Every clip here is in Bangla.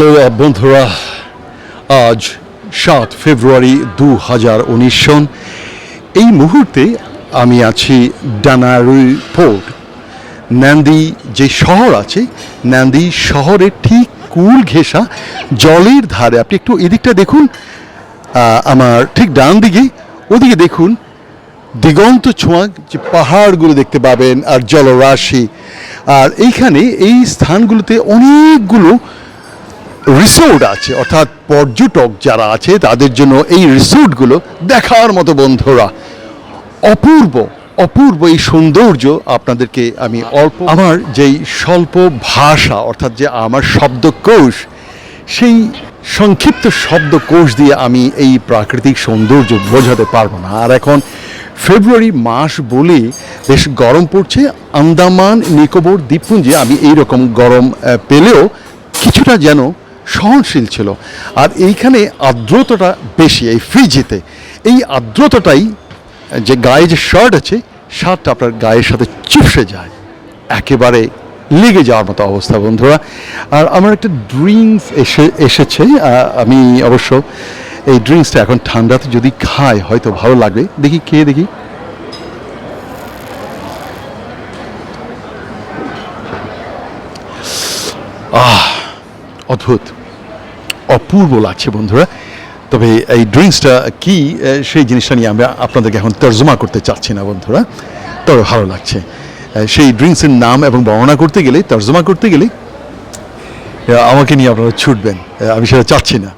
হ্যালো বন্ধুরা, আজ সাত ফেব্রুয়ারি দু হাজার উনিশ সন। এই মুহূর্তে আমি আছি ডানারুই পোর্ট ন্যান্দি যে শহর আছে ন্যান্দি শহরের ঠিক কুল ঘেঁষা জলের ধারে। আপনি একটু এদিকটা দেখুন আমার ঠিক ডান দিকে। ওদিকে দেখুন, দিগন্ত ছোঁয়া যে পাহাড়গুলো দেখতে পাবেন আর জলরাশি। আর এইখানে এই স্থানগুলোতে অনেকগুলো রিসোর্ট আছে, অর্থাৎ পর্যটক যারা আছে, তাদের জন্য এই রিসোর্টগুলো দেখার মতো বন্ধুরা। অপূর্ব অপূর্ব এই সৌন্দর্য আপনাদেরকে আমি অল্প আমার যেই স্বল্প ভাষা, অর্থাৎ যে আমার শব্দকোষ, সেই সংক্ষিপ্ত শব্দকোষ দিয়ে আমি এই প্রাকৃতিক সৌন্দর্য বোঝাতে পারব না। আর এখন ফেব্রুয়ারি মাস বলে বেশ গরম পড়ছে। আন্দামান, নিকোবর, দ্বীপপুঞ্জে আমি এই রকম গরম পেলেও কিছুটা যেন সহনশীল ছিল। আর এইখানে আর্দ্রতাটা বেশি, এই ফ্রিজিতে। এই আর্দ্রতাটাই যে গায়ে যে শার্ট আছে শার্টটা আপনার গায়ের সাথে চুপসে যায়। একেবারে লেগে যাওয়ার মতো অবস্থা, বন্ধুরা। আর আমার একটা ড্রিঙ্কস এসে, এসেছে। আমি অবশ্য এই ড্রিঙ্কসটা এখন ঠান্ডাতে যদি খাই, হয়তো ভালো লাগবে। দেখি, খেয়ে দেখি। আহ! অদ্ভুত, অপূর্ব লাগছে বন্ধুরা। তবে এই ড্রিঙ্কসটা কি সেই জিনিসটা নিয়ে আমরা আপনাদেরকে এখন তর্জমা করতে চাচ্ছি না বন্ধুরা। তবে ভালো লাগছে। সেই ড্রিঙ্কসের নাম এবং বর্ণনা করতে গেলে, তর্জমা করতে গেলে আমাকে নিয়ে আপনারা ছুটবেন। আমি সেটা চাচ্ছি না।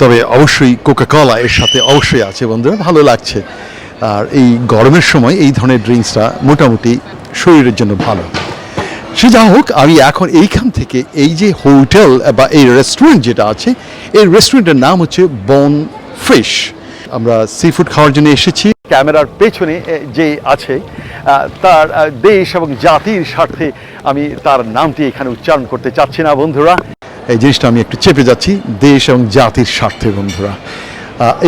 তবে অবশ্যই কোকা কলা এর সাথে অবশ্যই আছে বন্ধুরা, ভালো লাগছে। আর এই গরমের সময় এই ধরনের ড্রিঙ্কসটা মোটামুটি শরীরের জন্য ভালো। সে যা হোক, আমি এখন এইখান থেকে এই যে হোটেল বা এই রেস্টুরেন্ট যেটা আছে, এই রেস্টুরেন্টের নাম হচ্ছে বন ফিশ আমরা সি ফুড খাওয়ার জন্য এসেছি। ক্যামেরার পেছনে যে আছে তার দেশ এবং জাতির স্বার্থে আমি তার নামটি এখানে উচ্চারণ করতে চাচ্ছি না, বন্ধুরা। এই জিনিসটা আমি একটু চেপে যাচ্ছি, দেশ এবং জাতির স্বার্থে, বন্ধুরা।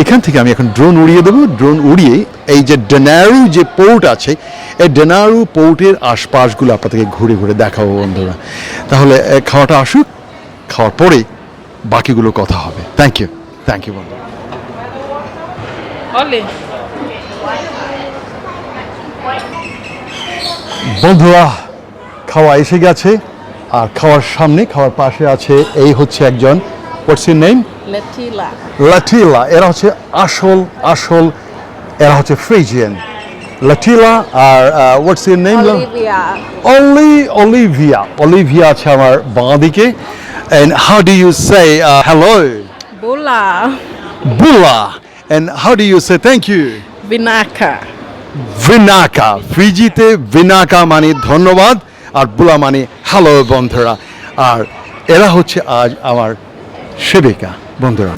এখান থেকে আমি এখন ড্রোন উড়িয়ে দেবো। ড্রোন উড়িয়ে এই যে ডেনারু যে পোর্ট আছে এই ডেনারু পোর্টের আশপাশগুলো আপনাদেরকে ঘুরে ঘুরে দেখাবো বন্ধুরা। তাহলে খাওয়াটা আসুক খাওয়ার পরে বাকিগুলো কথা হবে। থ্যাংক ইউ থ্যাংক ইউ বন্ধু বন্ধুরা খাওয়া এসে গেছে। আর খাওয়ার সামনে খাওয়ার পাশে আছে এই হচ্ছে একজন হোয়াটস ইউর নেম. লাটিলা এরা হচ্ছে আসল আসল এরা হচ্ছে Friesian লাটিলা R what's your name. Only Olivia Olivia আছে আমার বাঁ দিকে। And how do you say uh, hello? Bula. bula. And how do you say thank you? Vinaka. ফ্রিজিতে ভিনাকা মানে ধন্যবাদ আর বুলা মানে হ্যালো বন্ধুরা। আর এরা হচ্ছে আজ আমার সেবিকা। বন্ধুরা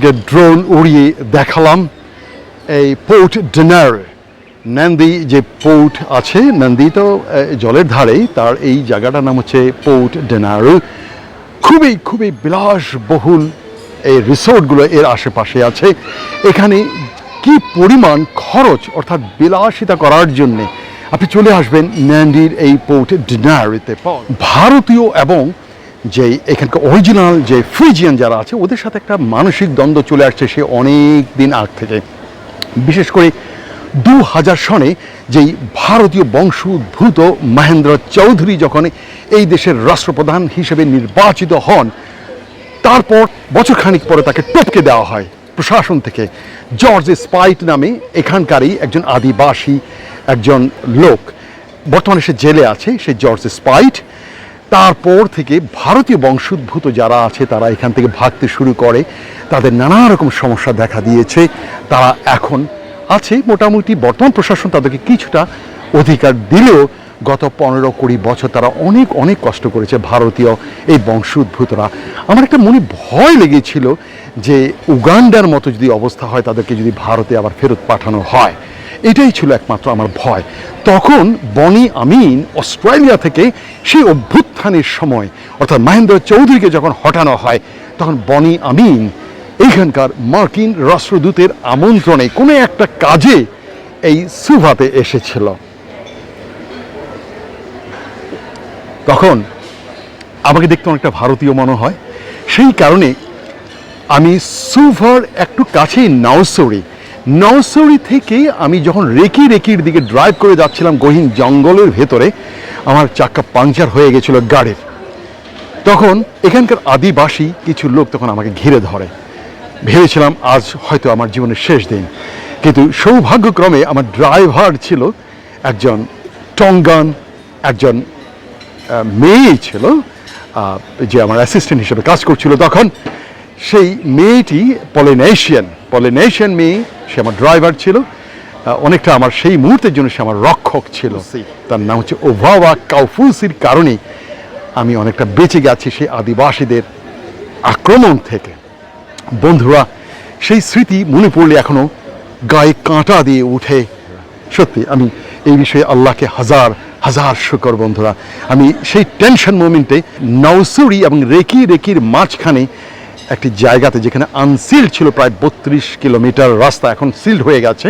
ড্রোন উড়িয়ে দেখালাম এই পোর্ট ডিনার নন্দী যে পোর্ট আছে নন্দী তো জলের ধারেই তার এই জায়গাটার নাম হচ্ছে পোর্ট ডেনারু খুবই খুবই বিলাসবহুল এই রিসোর্টগুলো এর আশেপাশে আছে। এখানে কি পরিমাণ খরচ অর্থাৎ বিলাসিতা করার জন্যে আপনি চলে আসবেন ন্যান্ডির এই পোর্ট ডিনারিতে ভারতীয় এবং যে এখানকার অরিজিনাল যে ফ্রিজিয়ান যারা আছে, ওদের সাথে একটা মানসিক দ্বন্দ্ব চলে আসছে সে অনেক দিন আগ থেকে। বিশেষ করে দু হাজার সনে যেই ভারতীয় বংশোদ্ভূত মহেন্দ্র চৌধুরী যখন এই দেশের রাষ্ট্রপ্রধান হিসেবে নির্বাচিত হন, তারপর বছরখানিক পরে তাকে টপকে দেওয়া হয় প্রশাসন থেকে। জর্জ স্পাইট নামে এখানকারই একজন আদিবাসী একজন লোক। বর্তমানে সে জেলে আছে, সে জর্জ স্পাইট তারপর থেকে ভারতীয় বংশোদ্ভূত যারা আছে, তারা এখান থেকে ভাগতে শুরু করে। তাদের নানা রকম সমস্যা দেখা দিয়েছে। তারা এখন আছে মোটামুটি। বর্তমান প্রশাসন তাদেরকে কিছুটা অধিকার দিলেও গত পনেরো কুড়ি বছর তারা অনেক অনেক কষ্ট করেছে ভারতীয় এই বংশোদ্ভূতরা। আমার একটা মনে ভয় লেগেছিল যে উগান্ডার মতো যদি অবস্থা হয়, তাদেরকে যদি ভারতে আবার ফেরত পাঠানো হয়। এটাই ছিল একমাত্র আমার ভয়। তখন বনি আমিন অস্ট্রেলিয়া থেকে সেই অভ্যুত্থানের সময়, অর্থাৎ মহেন্দ্র চৌধুরীকে যখন হটানো হয়, তখন বনি আমিন এইখানকার মার্কিন রাষ্ট্রদূতের আমন্ত্রণে কোনো একটা কাজে এই সুভাতে এসেছিল। তখন আমাকে দেখতে অনেকটা ভারতীয় মনে হয়। সেই কারণে আমি সুভার একটু কাছেই নাও নাওসরি নাওসরি থেকে আমি যখন রেকি রেকির দিকে ড্রাইভ করে যাচ্ছিলাম গহীন জঙ্গলের ভেতরে, আমার চাক্কা পাংচার হয়ে গেছিল গাড়ির। তখন এখানকার আদিবাসী কিছু লোক তখন আমাকে ঘিরে ধরে। ভেবেছিলাম আজ হয়তো আমার জীবনের শেষ দিন। কিন্তু সৌভাগ্যক্রমে আমার ড্রাইভার ছিল একজন টঙ্গান, একজন মেয়েই ছিল যে আমার অ্যাসিস্ট্যান্ট হিসেবে কাজ করছিল তখন। সেই মেয়েটি পলিনেশিয়ান পলিনেশিয়ান মেয়ে সে আমার ড্রাইভার ছিল। অনেকটা আমার সেই মুহূর্তের জন্য সে আমার রক্ষক ছিল। তার নাম হচ্ছে ওভাওয়া কাউফুসির কারণে আমি অনেকটা বেঁচে গেছি সেই আদিবাসীদের আক্রমণ থেকে। বন্ধুরা সেই স্মৃতি মনে পড়লে এখনও গায়ে কাঁটা দিয়ে উঠে। সত্যি আমি এই বিষয়ে আল্লাহকে হাজার হাজার শুকর বন্ধুরা। আমি সেই টেনশন মোমেন্টে নওসুরি এবং রেকি রেকির মাঝখানে একটি জায়গাতে যেখানে আনসিল্ড ছিল প্রায় বত্রিশ কিলোমিটার রাস্তা এখন সিল্ড হয়ে গেছে।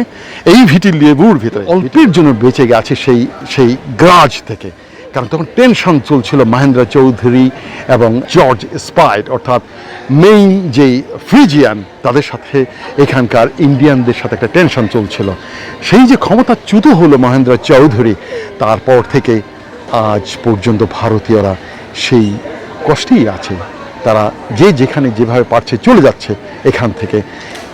এই ভিটি লেবুর ভিতরে অল্পের জন্য বেঁচে গেছে সেই সেই গ্রাজ থেকে। কারণ তখন টেনশন চলছিল মহেন্দ্র চৌধুরী এবং জর্জ স্পাইট অর্থাৎ মেইন যে ফ্রিজিয়ান তাদের সাথে এখানকার ইন্ডিয়ানদের সাথে একটা টেনশন চলছিল। সেই যে ক্ষমতাচ্যুত হলো মহেন্দ্র চৌধুরী তারপর থেকে আজ পর্যন্ত ভারতীয়রা সেই কষ্টেই আছে। তারা যে যেখানে যেভাবে পারছে চলে যাচ্ছে এখান থেকে।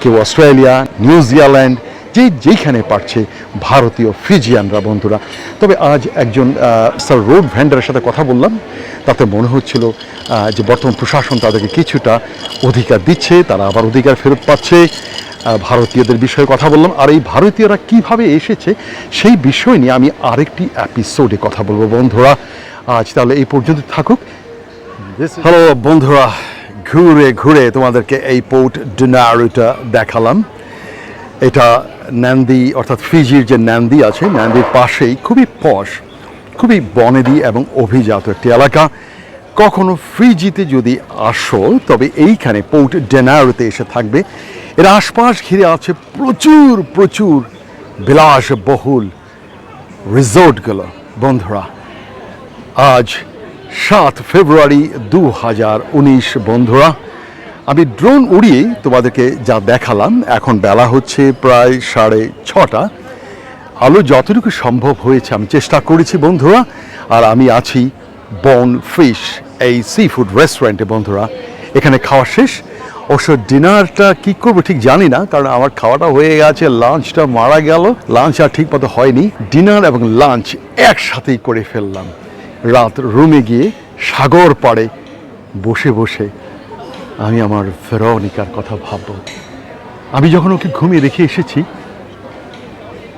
কেউ অস্ট্রেলিয়া নিউজিল্যান্ড যে যেখানে পারছে ভারতীয় ফিজিয়ানরা বন্ধুরা। তবে আজ একজন স্যার রোড ভ্যান্ডারের সাথে কথা বললাম। তাতে মনে হচ্ছিল যে বর্তমান প্রশাসন তাদেরকে কিছুটা অধিকার দিচ্ছে, তারা আবার অধিকার ফেরত পাচ্ছে। ভারতীয়দের বিষয়ে কথা বললাম। আর এই ভারতীয়রা কীভাবে এসেছে সেই বিষয় নিয়ে আমি আরেকটি এপিসোডে কথা বলব বন্ধুরা। আজ তাহলে এই পর্যন্ত থাকুক। হ্যালো বন্ধুরা, ঘুরে ঘুরে তোমাদেরকে এই পোর্ট ডিনারুটা দেখালাম। এটা ন্যান্দি অর্থাৎ ফিজির যে ন্যান্দি আছে ন্যান্দির পাশেই খুবই পশ, খুবই বনেদি এবং অভিজাত একটি এলাকা। কখনো ফ্রিজিতে যদি আসো, তবে এইখানে পোর্ট ডেনারোতে এসে থাকবে। এর আশপাশ ঘিরে আছে প্রচুর প্রচুর বিলাসবহুল রিসোর্টগুলো। বন্ধুরা, আজ সাত ফেব্রুয়ারি দু হাজার উনিশ, বন্ধুরা। আমি ড্রোন উড়িয়ে তোমাদেরকে যা দেখালাম, এখন বেলা হচ্ছে প্রায় সাড়ে ছটা। আলো যতটুকু সম্ভব হয়েছে আমি চেষ্টা করেছি, বন্ধুরা। আর আমি আছি বন ফিশ এই সি ফুড রেস্টুরেন্টে বন্ধুরা। এখানে খাওয়া শেষ। অবশ্য ডিনারটা কী করব ঠিক জানি না, কারণ আমার খাওয়াটা হয়ে গেছে লাঞ্চটা মারা গেল। লাঞ্চ আর ঠিক মতো হয়নি। ডিনার এবং লাঞ্চ একসাথেই করে ফেললাম। রাত রুমে গিয়ে সাগর পাড়ে বসে বসে আমি আমার ফেরনিকার কথা ভাবব। আমি যখন ওকে ঘুমিয়ে রেখে এসেছি,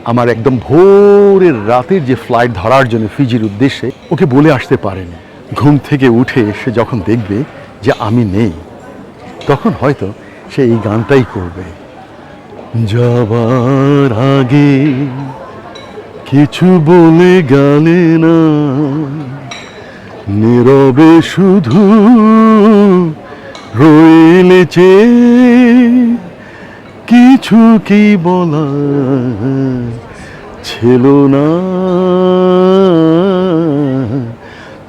আমার একদম ভোরের রাতের যে ফ্লাইট ধরার জন্য ফিজির উদ্দেশ্যে ওকে বলে আসতে পারেনি। ঘুম থেকে উঠে সে যখন দেখবে যে আমি নেই, তখন হয়তো সে এই গানটাই করবে। যাবার আগে কিছু বলে গেলে না। নীরবে শুধু রইলে চেয়ে কিছু কি বলা ছিল না।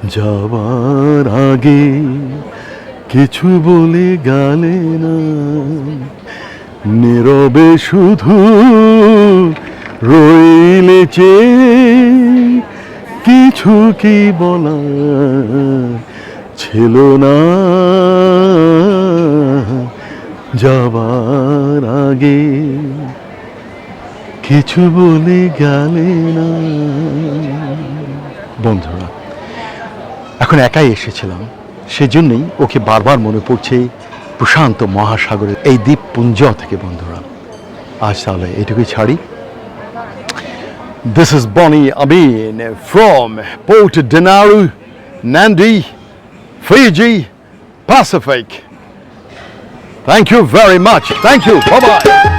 যাবার আগে কিছু বলে গালে না। নীরবে শুধু রইলে চেয়ে কিছু কি বলা ছিল না? যাবার আগে কিছু বলে গেলে না। বন্ধুরা, এখন একাই এসেছিলাম, সেজন্যই ওকে বারবার মনে পড়ছে প্রশান্ত মহাসাগরের এই দ্বীপপুঞ্জ থেকে, বন্ধুরা। আজ তাহলে এটুকুই ছাড়ি। This is Bonnie Amin from Port Denaru, Nandi, Fiji, Pacific. Thank you very much. Thank you. Bye bye.